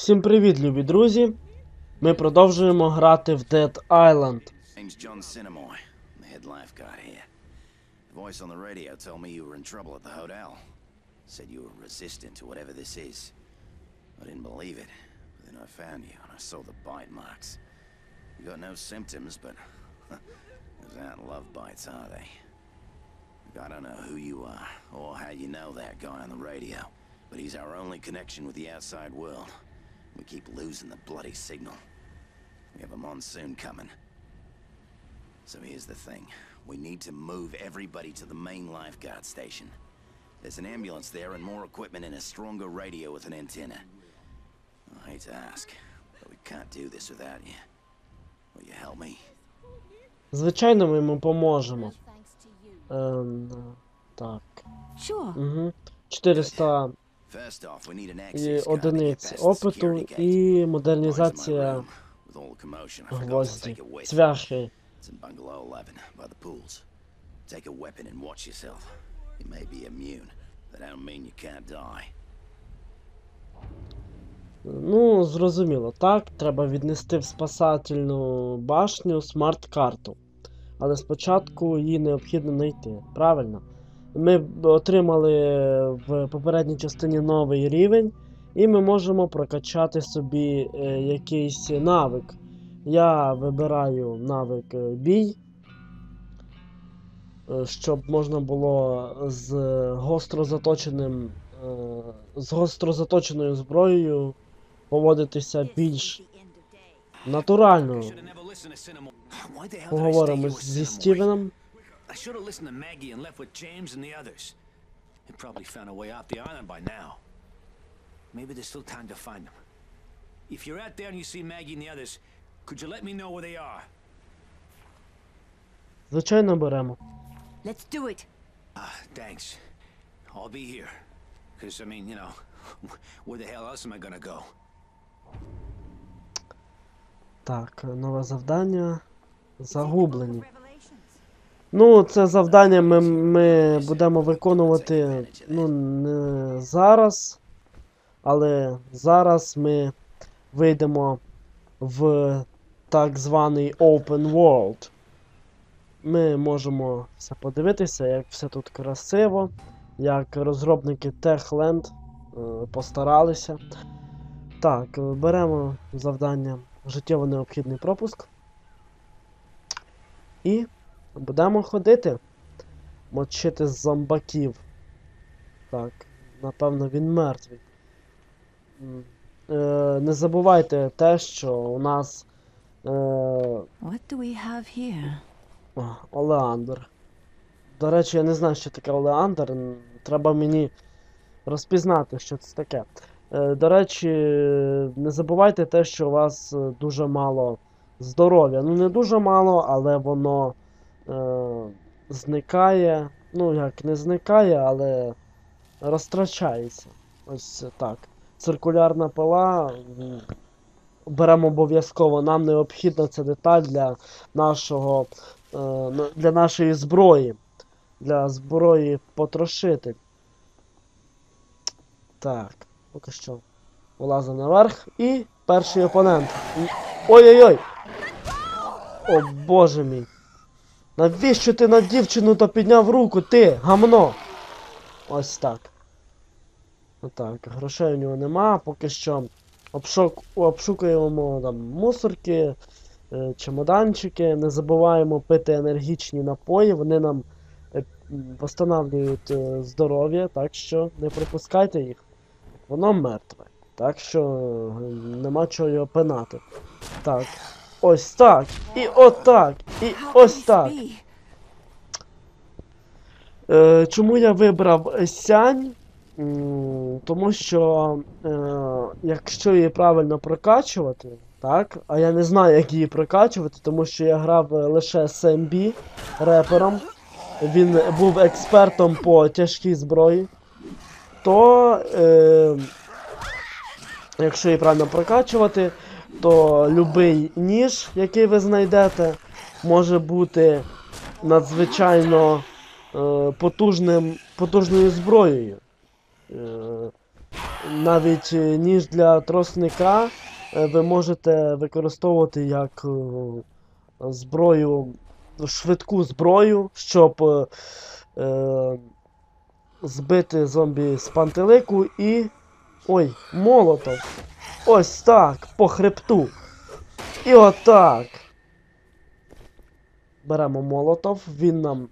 Всім привіт, любі друзі! Ми продовжуємо грати в Dead Island. Name's John Cinemoy, the head lifeguard here. The voice on the radio told me you were in trouble at the hotel. Said you were resistant to whatever this is. I didn't believe it, but then I found you and I saw the bite marks. You got no symptoms, but those aren't love bites, are they? Look, I don't know who you are or how you know that guy on the radio, but he's our only connection with the outside world. We keep losing the bloody signal. We have a monsoon coming. So here's the thing. We need to move everybody to the main lifeguard station. There's an ambulance there and more equipment and a stronger radio with an antenna. I hate to ask, but we can't do this without you. Will you help me? Звичайно, ми йому поможемо. Ем, так. Sure. Угу. 400 І одиниць опиту і to гвозді. Цвяхи. It's in bungalow 11 by the pools. Take a weapon and watch yourself. You may be immune. That don't mean you can't die. Ну, зрозуміло, так. Треба віднести в спасательну башню смарт-карту. Але спочатку її необхідно знайти. Правильно? Ми отримали в попередній частині новий рівень, і ми можемо прокачати собі е, якийсь навик. Я вибираю навик е, бій, е, щоб можна було з гостро заточеним. З гостро заточеною зброєю поводитися більш натурально. Поговоримо зі Стівеном. I should have listened to Maggie and left with James and the others. They probably found a way off the island by now. Maybe there's still time to find them. If you're out there and you see Maggie and the others, could you let me know where they are? Звичайно, беремо. Let's do it. Ah, thanks. I'll be here. Because, I mean, you know, where the hell else am I gonna go? Так, нове завдання. Загублені. Ну, це завдання ми, ми будемо виконувати ну, не зараз. Але зараз ми вийдемо в так званий Open World. Ми можемо все подивитися, як все тут красиво, як розробники Techland е, постаралися. Так, е, беремо завдання життєво необхідний пропуск. І будемо ходити. Мочити зомбаків. Так, напевно, він мертвий. Е, не забувайте те, що у нас е, What do we have here? о, Олеандр. До речі, я не знаю, що таке Олеандр. Треба мені розпізнати, що це таке. Е, До речі, не забувайте те, що у вас е, дуже мало здоров'я. Ну, не дуже мало, але воно зникає. Ну, як не зникає, але розтрачається. Ось так. Циркулярна пила. Беремо обов'язково. Нам необхідна ця деталь для нашого е, для нашої зброї. Для зброї потрошитель. Так, поки що. Вилазимо наверх. І перший опонент. Ой-ой-ой! О боже мій. Навіщо ти на дівчину то підняв руку, ти, гамно? Ось так. Отак, грошей у нього нема, поки що обшук... обшукуємо там мусорки, е, чемоданчики, не забуваємо пити енергічні напої, вони нам е, восстанавлюють е, здоров'я, так що не пропускайте їх. Воно мертве. Так що нема чого його пинати. Так. Ось так. І отак. І ось так. Е, чому я вибрав сянь? Тому що е, якщо її правильно прокачувати, так, а я не знаю, як її прокачувати, тому що я грав лише СМБ репером. Він був експертом по тяжкій зброї. То е, якщо її правильно прокачувати, то любий ніж, який ви знайдете, може бути надзвичайно е, потужним, потужною зброєю. Е, навіть е, ніж для тросника е, ви можете використовувати як е, зброю, швидку зброю, щоб е, е, збити зомбі з пантелику і. Ой, молотов. Ось так, по хребту. І отак. Беремо молотов, він нам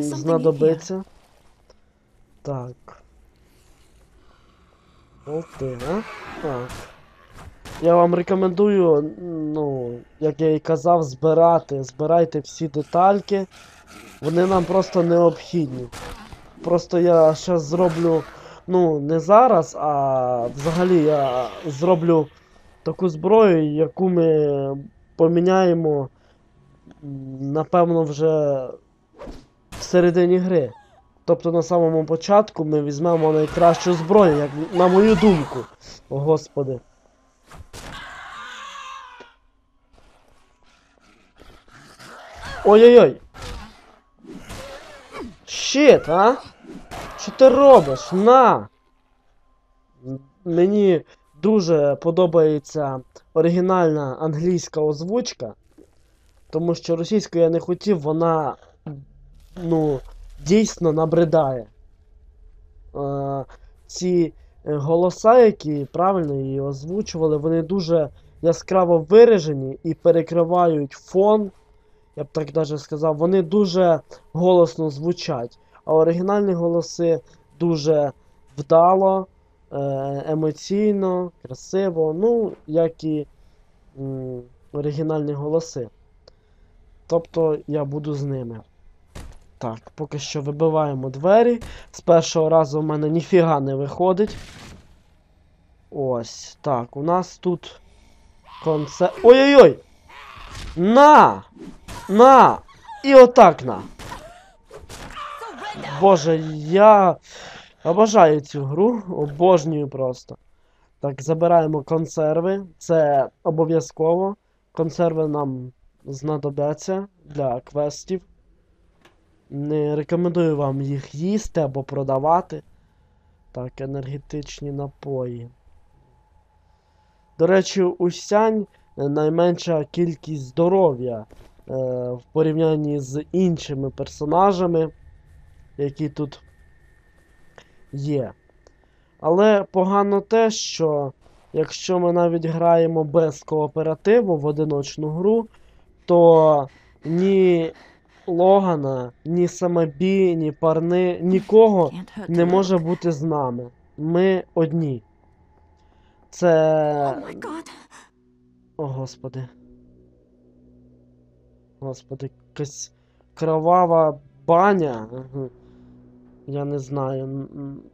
знадобиться. Так. От? Так. Я вам рекомендую, ну, як я і казав, збирати. Збирайте всі детальки. Вони нам просто необхідні. Просто я ще зроблю, ну, не зараз, а взагалі я зроблю таку зброю, яку ми поміняємо, напевно, вже в середині гри. Тобто на самому початку ми візьмемо найкращу зброю, як на мою думку. О, господи. Ой-ой-ой. Щит, а? Що ти робиш? На! Мені дуже подобається оригінальна англійська озвучка. Тому що російську я не хотів, вона ну, дійсно набридає. Е, ці е, голоса, які правильно її озвучували, вони дуже яскраво виражені і перекривають фон. Я б так навіть сказав, вони дуже голосно звучать. А оригінальні голоси дуже вдало, е, емоційно, красиво, ну, як і м, оригінальні голоси. Тобто я буду з ними. Так, поки що вибиваємо двері. З першого разу в мене ніфіга не виходить. Ось. Так, у нас тут конце. Ой-ой-ой! На! На! І отак на! Боже, я обожаю цю гру, обожнюю просто. Так, забираємо консерви. Це обов'язково. Консерви нам знадобляться для квестів. Не рекомендую вам їх їсти або продавати. Так, енергетичні напої. До речі, у сянь е, найменша кількість здоров'я е, в порівнянні з іншими персонажами, які тут є. Але погано те, що якщо ми навіть граємо без кооперативу в одиночну гру, то ні Логана, ні Самабі, ні Парни, нікого не може бути з нами. Ми одні. Це. Oh. О, господи. Господи, якась кровава баня. Я не знаю.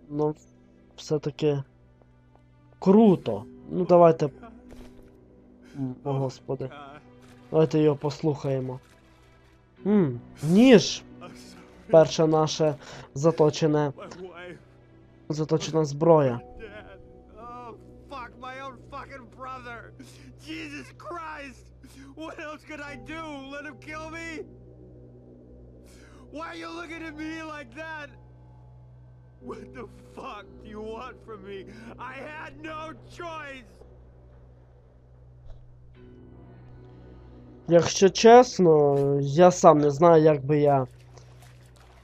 Ну, все-таки круто. Ну, давайте. О, господи. Давайте його послухаємо. М, ніж. Перше наше заточене. Заточена зброя. Oh? Why are you looking at me like that? What the fuck do you want from me? I had no choice. Якщо чесно, я сам не знаю, як би я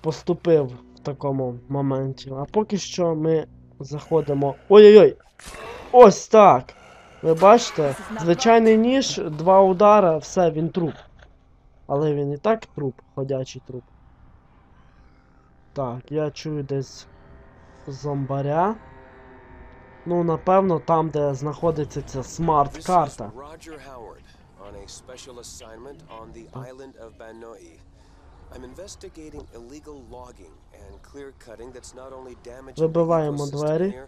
поступив в такому моменті. А поки що ми заходимо. Ой-ой-ой! Ось так! Ви бачите, звичайний ніж, два удара, все, він труп. Але він і так труп, ходячий труп. Так, я чую десь зомбаря. Ну, напевно, там, де знаходиться ця смарт-карта. Roger Howard on a special assignment on the island of Banoi. I'm investigating illegal logging and clear cutting that's not only damaging the Вибиваємо ecosystem двері. here,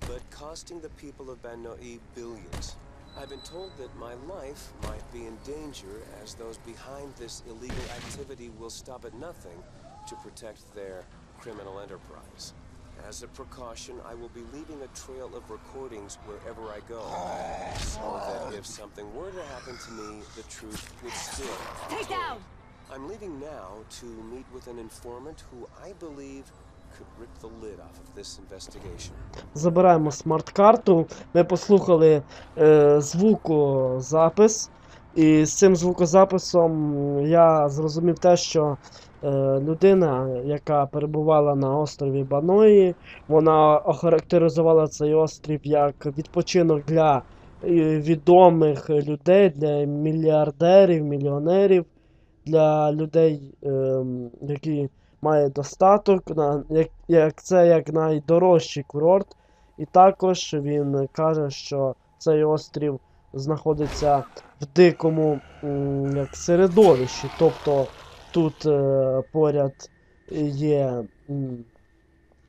but costing the people of Banoi billions. I've been told that my life might be in danger as those behind this illegal activity will stop at nothing to protect their criminal enterprise. As a precaution, I will be leaving a trail of recordings wherever I go, so that if something were to happen to me, the truth would still. Stay down. I'm leaving now to meet with an informant who I believe could rip the lid off of this investigation. Забираємо смарт-карту. Ми послухали е, звукозапис. І з цим звукозаписом я зрозумів те, що е, людина, яка перебувала на острові Баної, вона охарактеризувала цей острів як відпочинок для е, відомих людей, для мільярдерів, мільйонерів, для людей, е, які мають достаток, на, як, як це як найдорожчий курорт. І також він каже, що цей острів знаходиться в дикому як середовищі. Тобто тут е, поряд є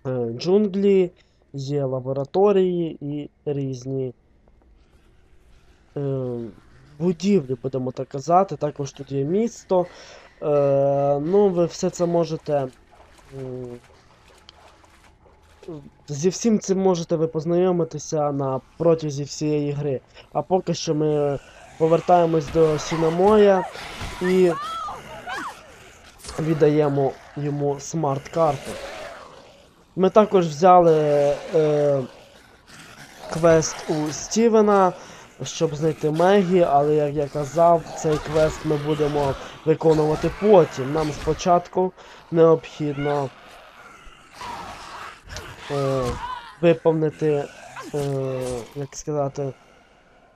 е, джунглі, є лабораторії і різні е, будівлі, будемо так казати. Також тут є місто. Е, ну, ви все це можете. Зі всім цим можете ви познайомитися на протязі всієї гри. А поки що ми повертаємось до Сінамоя і віддаємо йому смарт-карту. Ми також взяли е, квест у Стівена, щоб знайти Мегі, але як я казав, цей квест ми будемо виконувати потім. Нам спочатку необхідно е, виповнити, е, як сказати,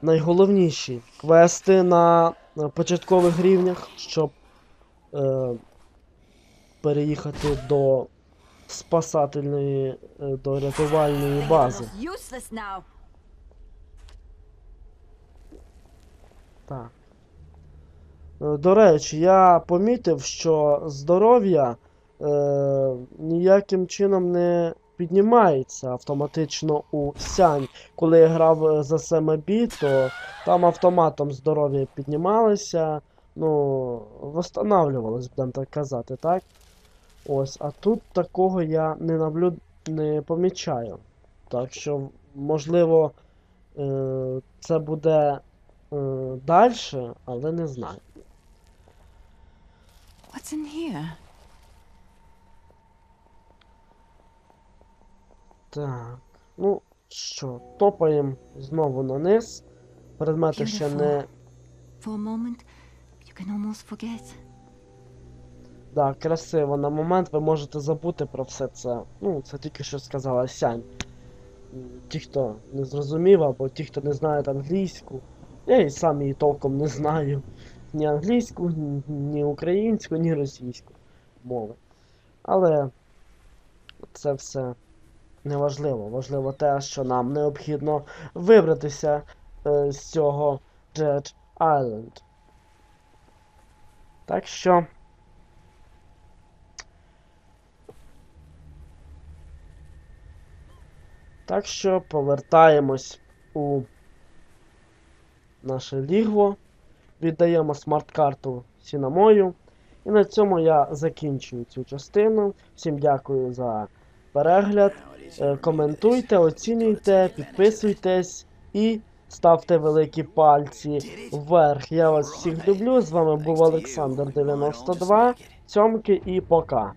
найголовніші квести на, на початкових рівнях, щоб е, переїхати до спасательної, е, до рятувальної бази. Так. До речі, я помітив, що здоров'я е, ніяким чином не піднімається автоматично у сянь. Коли я грав е, за Семебі, то там автоматом здоров'я піднімалося, ну, восстанавливалось, будемо так казати, так? Ось, а тут такого я не наблюд... не помічаю. Так що, можливо, е, це буде е, далі, але не знаю. What's in? Так. Ну що, топаємо знову на низ. Предмети ще не. Да, красиво. На момент ви можете забути про все це. Ну, це тільки що сказала Сянь. Ті, хто не зрозумів, або ті, хто не знають англійську. Я і сам її толком не знаю. Ні англійську, ні українську, ні російську мови. Але це все неважливо. Важливо те, що нам необхідно вибратися е, з цього Jet Island. Так що. Так що повертаємось у наше лігво, віддаємо смарт-карту Сінамою. І на цьому я закінчую цю частину. Всім дякую за перегляд. Е, Коментуйте, оцінюйте, підписуйтесь і ставте великі пальці вверх. Я вас всіх люблю. З вами був Олександр 92. Цьомки і пока.